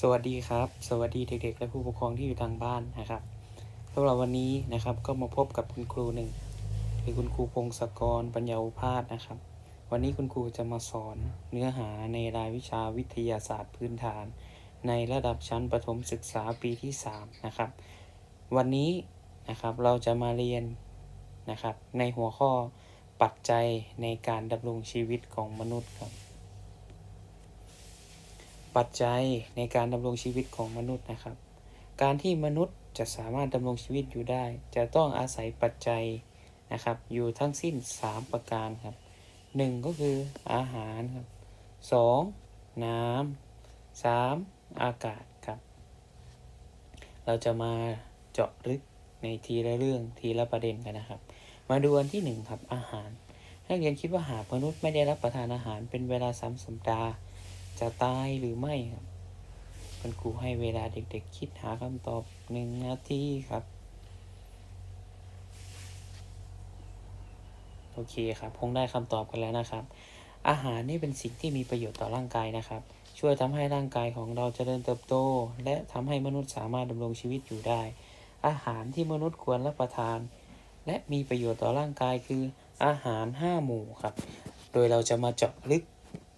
สวัสดีครับ สวัสดีเด็กๆ และผู้ปกครองที่อยู่ทางบ้านนะครับสำหรับวันนี้นะครับก็มาพบกับคุณครูหนึ่งคือคุณครูพงศกรปัญญาอุพาสนะครับ วันนี้คุณครูจะมาสอนเนื้อหาในรายวิชาวิทยาศาสตร์พื้นฐาน ในระดับชั้นประถมศึกษาปีที่ 3 นะครับ วันนี้นะครับเราจะมาเรียนนะครับในหัวข้อปัจจัยในการดำรงชีวิตของมนุษย์ครับ ปัจจัยในการดำรงชีวิตของมนุษย์นะครับ การที่มนุษย์จะสามารถดำรงชีวิตอยู่ได้ จะต้องอาศัยปัจจัยนะครับ อยู่ทั้งสิ้น 3 ประการครับ 1 ก็คืออาหารครับ 2. น้ำ 3. อากาศครับ เราจะมาเจาะลึกในทีละเรื่องทีละประเด็นกันนะครับ มาดูอันที่ 1 ครับอาหารนักเรียนคิดว่าหากมนุษย์ไม่ได้รับประทานอาหารเป็นเวลาสามสัปดาห์ จะตายหรือไม่ครับคุณครูให้เวลาเด็กๆ คิดหาคำตอบหนึ่งนาทีครับ โอเคครับ คงได้คำตอบกันแล้วนะครับ อาหารนี่เป็นสิ่งที่มีประโยชน์ต่อร่างกายนะครับ ช่วยทำให้ร่างกายของเราเจริญเติบโต และทำให้มนุษย์สามารถดำรงชีวิตอยู่ได้ อาหารที่มนุษย์ควรรับประทาน และมีประโยชน์ต่อร่างกายคืออาหาร 5 หมู่ครับ โดยเราจะมาเจาะลึก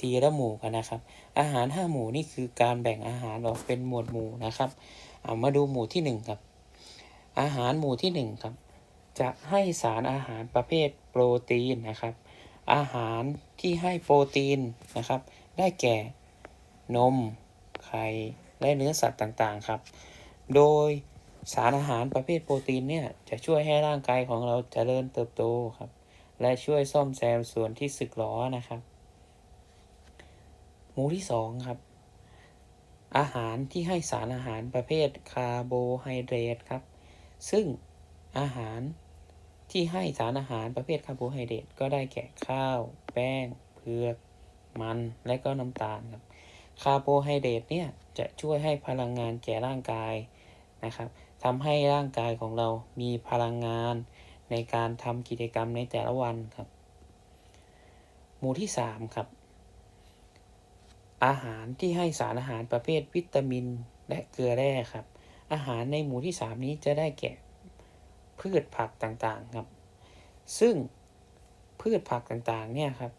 ทีละหมู่กันนะครับ อาหาร5หมู่นี่คือการแบ่งอาหารออกเป็นหมวดหมู่นะครับเอามาดูหมู่ที่1ครับ อาหารหมู่ที่1ครับ จะให้สารอาหารประเภทโปรตีนนะครับ อาหารที่ให้โปรตีนนะครับ ได้แก่นม ไข่ และเนื้อสัตว์ต่างๆครับ โดยสารอาหารประเภทโปรตีนเนี่ยจะช่วยให้ร่างกายของเราเจริญเติบโตครับ และช่วยซ่อมแซมส่วนที่สึกหรอนะครับ มู่ที่สองครับ อาหารที่ให้สารอาหารประเภทคาร์โบไฮเดรตครับ ซึ่งอาหารที่ให้สารอาหารประเภทคาร์โบไฮเดรตก็ได้แก่ข้าว แป้ง เผือก มัน และก็น้ำตาลครับ คาร์โบไฮเดรตเนี่ยจะช่วยให้พลังงานแก่ร่างกายนะครับทำให้ร่างกายของเรามีพลังงานในการทำกิจกรรมในแต่ละวันครับ หมู่ที่สามครับ อาหารที่ให้สารอาหารประเภทวิตามินและเกลือแร่ครับ อาหารในหมู่ที่ 3 นี้จะได้แก่พืชผักต่างๆครับ ซึ่งพืชผักต่างๆเนี่ยครับ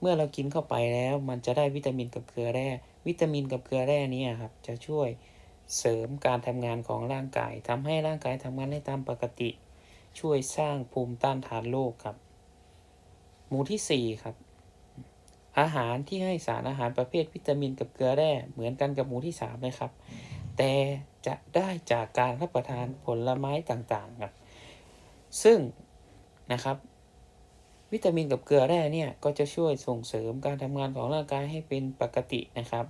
เมื่อเรากินเข้าไปแล้วมันจะได้วิตามินกับเกลือแร่ วิตามินกับเกลือแร่นี้ครับ จะช่วยเสริมการทำงานของร่างกาย ทำให้ร่างกายทำงานได้ตามปกติ ช่วยสร้างภูมิต้านทานโรคครับ หมู่ที่ 4 ครับ อาหารที่ให้สารอาหารประเภทวิตามินกับเกลือแร่เหมือนกันกับหมู่ที่3เลยครับ แต่จะได้จากการรับประทานผลไม้ต่างๆครับซึ่งนะครับ วิตามินกับเกลือแร่เนี่ยก็จะช่วยส่งเสริมการทำงานของร่างกายให้เป็นปกตินะครับ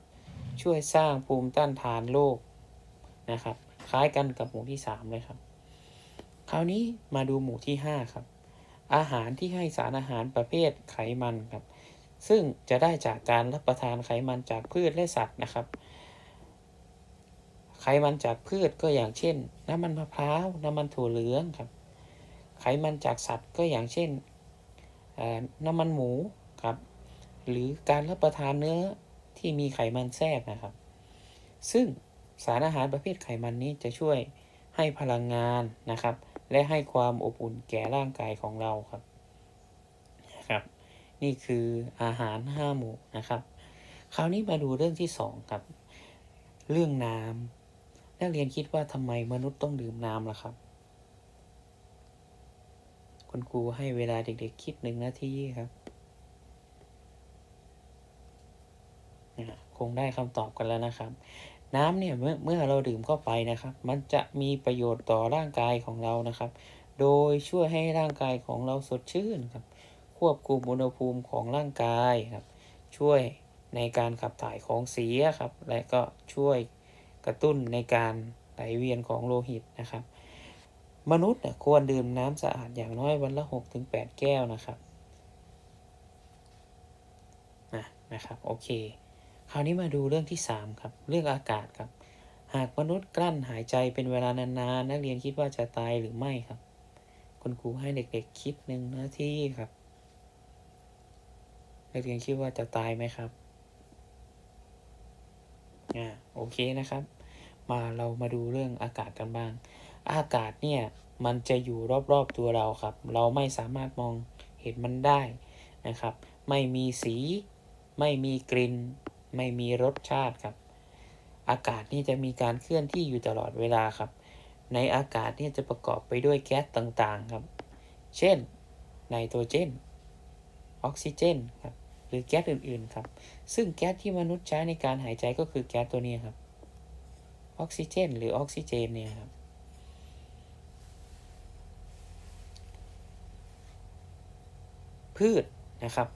ช่วยสร้างภูมิต้านทานโรคนะครับ คล้ายกันกับหมู่ที่ 3 เลยครับ คราวนี้มาดูหมู่ที่ 5 ครับ อาหารที่ให้สารอาหารประเภทไขมันครับ ซึ่งจะได้จากการรับประทานไขมันจากพืชและสัตว์นะครับ ไขมันจากพืชก็อย่างเช่น น้ำมันมะพร้าวน้ำมันถั่วเหลืองครับ ไขมันจากสัตว์ก็อย่างเช่นน้ำมันหมูครับ หรือการรับประทานเนื้อที่มีไขมันแทรกนะครับ ซึ่งสารอาหารประเภทไขมันนี้จะช่วยให้พลังงานนะครับ และให้ความอบอุ่นแก่ร่างกายของเราครับ นี่คืออาหารห้าหมู่นะครับ คราวนี้มาดูเรื่องที่สองครับ เรื่องน้ำนักเรียนคิดว่าทำไมมนุษย์ต้องดื่มน้ำล่ะครับ คุณครูให้เวลาเด็กๆคิดหนึ่งนาทีครับคงได้คำตอบกันแล้วนะครับ น้ำเนี่ยเมื่อเมื่อเราดื่มเข้าไปนะครับ มันจะมีประโยชน์ต่อร่างกายของเรานะครับ โดยช่วยให้ร่างกายของเราสดชื่นครับ ควบคุมอุณหภูมิของร่างกายครับ ช่วยในการขับถ่ายของเสียครับ และก็ช่วยกระตุ้นในการไหลเวียนของโลหิตนะครับ มนุษย์ควรดื่มน้ำสะอาดอย่างน้อยวันละ 6-8 แก้วนะครับนะนะครับโอเค คราวนี้มาดูเรื่องที่ 3 ครับ เรื่องอากาศครับ หากมนุษย์กลั้นหายใจเป็นเวลานานๆนักเรียนคิดว่าจะตายหรือไม่ครับ คุณครูให้เด็กๆคิดหนึ่งนาทีครับ นักเรียนคิดว่าจะตายไหมครับอ่าโอเคนะครับ มาเรามาดูเรื่องอากาศกันบ้าง อากาศเนี่ยมันจะอยู่รอบๆตัวเราครับ เราไม่สามารถมองเห็นมันได้นะครับ ไม่มีสี ไม่มีกลิ่น ไม่มีรสชาติครับ อากาศนี่จะมีการเคลื่อนที่อยู่ตลอดเวลาครับ ในอากาศนี่จะประกอบไปด้วยแก๊สต่างๆครับ เช่นไนโตรเจน ออกซิเจนครับ หรือแก๊สอื่นๆครับ ซึ่งแก๊สที่มนุษย์ใช้ในการหายใจก็คือแก๊สตัวนี้ครับ ออกซิเจน หรือออกซิเจนเนี่ยครับ พืชนะครับ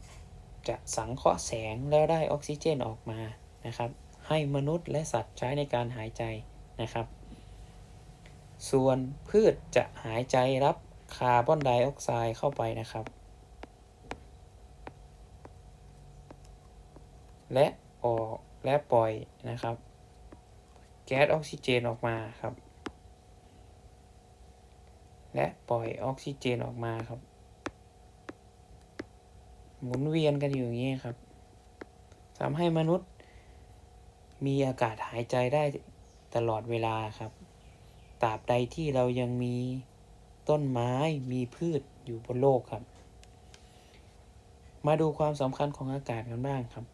จะสังเคราะห์แสงแล้วได้ออกซิเจนออกมานะครับ ให้มนุษย์และสัตว์ใช้ในการหายใจนะครับ ส่วนพืชจะหายใจรับคาร์บอนไดออกไซด์เข้าไปนะครับ และออกและปล่อยนะครับ แก๊สออกซิเจนออกมาครับ และปล่อยออกซิเจนออกมาครับ หมุนเวียนกันอยู่อย่างนี้ครับทำให้มนุษย์ มีอากาศหายใจได้ตลอดเวลาครับตราบใดที่เรายังมีต้นไม้มีพืชอยู่บนโลกครับ มาดูความสำคัญของอากาศกันบ้างครับ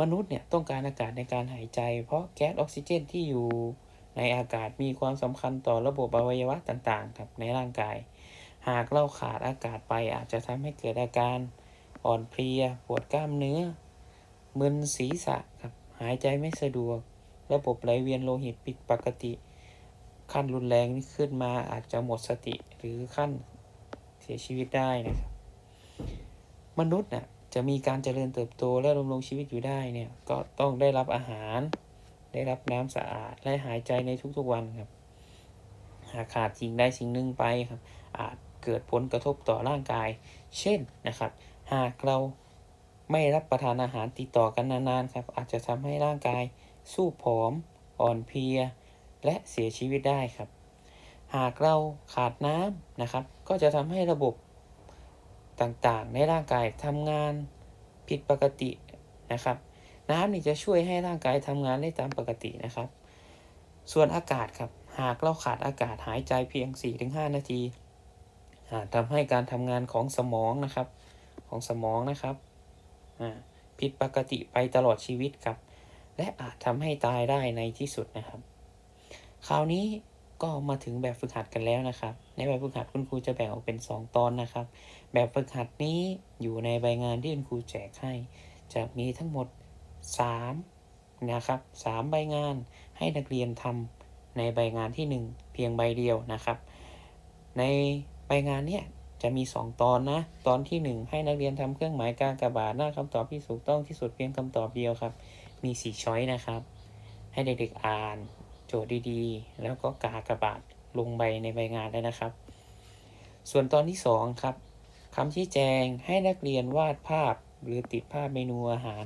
มนุษย์เนี่ยต้องการอากาศในการหายใจ เพราะแก๊สออกซิเจนที่อยู่ในอากาศมีความสำคัญต่อระบบอวัยวะต่างๆครับในร่างกาย หากเราขาดอากาศไปอาจจะทำให้เกิดอาการอ่อนเพลีย ปวดกล้ามเนื้อมึนศีรษะครับหายใจไม่สะดวก ระบบไหลเวียนโลหิตผิดปกติ ขั้นรุนแรงนี่ขึ้นมาอาจจะหมดสติหรือขั้นเสียชีวิตได้นะครับ มนุษย์น่ะ จะมีการเจริญเติบโตและดำรงชีวิตอยู่ได้เนี่ยก็ต้องได้รับอาหาร ได้รับน้ำสะอาดและหายใจในทุกๆวันครับ หากขาดสิ่งใดสิ่งหนึ่งไปครับ อาจเกิดผลกระทบต่อร่างกาย เช่นนะครับ หากเราไม่รับประทานอาหารติดต่อกันนานๆครับ อาจจะทำให้ร่างกายสู้ผอม อ่อนเพลีย และเสียชีวิตได้ครับ หากเราขาดน้ำนะครับ ก็จะทำให้ระบบ ต่างๆ ในร่างกายทำงานผิดปกตินะครับ น้ำนี่จะช่วยให้ร่างกายทำงานได้ตามปกตินะครับ ส่วนอากาศครับ หากเราขาดอากาศหายใจเพียง 4-5 นาทีอาจทำให้การทำงานของสมองนะครับ ของสมองนะครับผิดปกติไปตลอดชีวิตครับ และอาจทำให้ตายได้ในที่สุดนะครับ คราวนี้ ก็มาถึงแบบฝึกหัดกันแล้วนะครับ ในแบบฝึกหัดคุณครูจะแบ่งออกเป็น 2 ตอนนะครับ แบบฝึกหัดนี้อยู่ในใบงานที่คุณครูแจกให้ จะมีทั้งหมด3นะครับ3ใบงานให้นักเรียนทำในใบงานที่ 1 เพียงใบเดียวนะครับ ในใบงานเนี้ยจะมี 2 ตอนนะ ตอนที่ 1 ให้นักเรียนทำเครื่องหมายกากบาทหน้าคำตอบที่ถูกต้องที่สุดเพียงคำตอบเดียวครับ มี4ช้อยนะครับ ให้เด็กๆอ่าน โจทย์ดีๆ แล้วก็กากระบาทลงใบในใบงานได้นะครับ ส่วนตอนที่ 2 ครับคำชี้แจงให้นักเรียนวาดภาพ หรือติดภาพเมนูอาหาร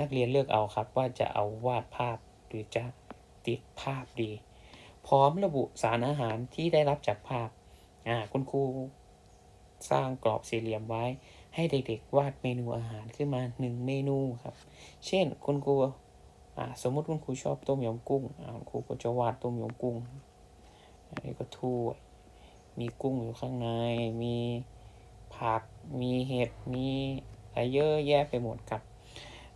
นักเรียนเลือกเอาครับ ว่าจะเอาวาดภาพหรือจะติดภาพดี พร้อมระบุสารอาหารที่ได้รับจากภาพอ่าคุณครูสร้างกรอบสี่เหลี่ยมไว้ ให้เด็กๆวาดเมนูอาหารขึ้นมาหนึ่งเมนูครับ เช่นคุณครู สมมติคุณครูชอบต้มยำกุ้งคุณครูก็จะวาดต้มยำกุ้ง อันนี้ก็ถ้วยมีกุ้งอยู่ข้างใน มีผัก มีเห็ด มีอะไรเยอะแยะไปหมดครับ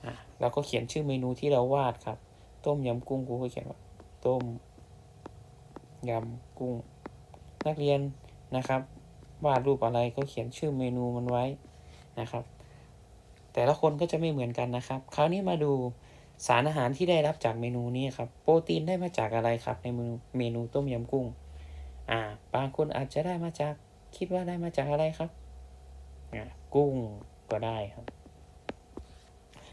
อ่าแล้วก็เขียนชื่อเมนูที่เราวาดครับ ต้มยำกุ้งครูก็เขียนว่าต้มยำกุ้ง นักเรียนนะครับ วาดรูปอะไรก็เขียนชื่อเมนูมันไว้นะครับ แต่ละคนก็จะไม่เหมือนกันนะครับ คราวนี้มาดู สารอาหารที่ได้รับจากเมนูนี้ครับ โปรตีนได้มาจากอะไรครับ ในเมนูเมนูต้มยำกุ้ง อ่า บางคนอาจจะได้มาจาก คิดว่าได้มาจากอะไรครับอ่ากุ้งก็ได้ครับ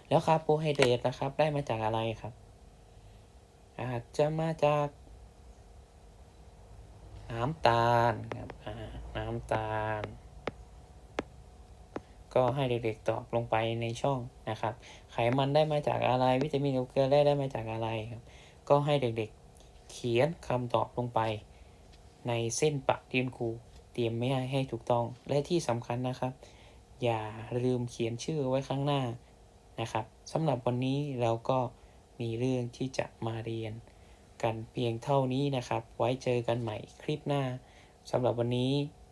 แล้วคาร์โบไฮเดรตนะครับ ได้มาจากอะไรครับ อาจจะมาจาก น้ำตาลครับอ่าน้ำตาล ก็ให้เด็กๆตอบลงไปในช่องนะครับ ไขมันได้มาจากอะไร วิตามินกับเกลือได้ได้มาจากอะไรครับ ก็ให้เด็กๆเขียนคำตอบลงไป ในเส้นปะที่คุณครูเตรียมไม่ให้ให้ถูกต้อง และที่สำคัญนะครับ อย่าลืมเขียนชื่อไว้ข้างหน้านะครับสำหรับวันนี้เราก็มีเรื่องที่จะมาเรียน กันเพียงเท่านี้นะครับ ไว้เจอกันใหม่คลิปหน้าสำหรับวันนี้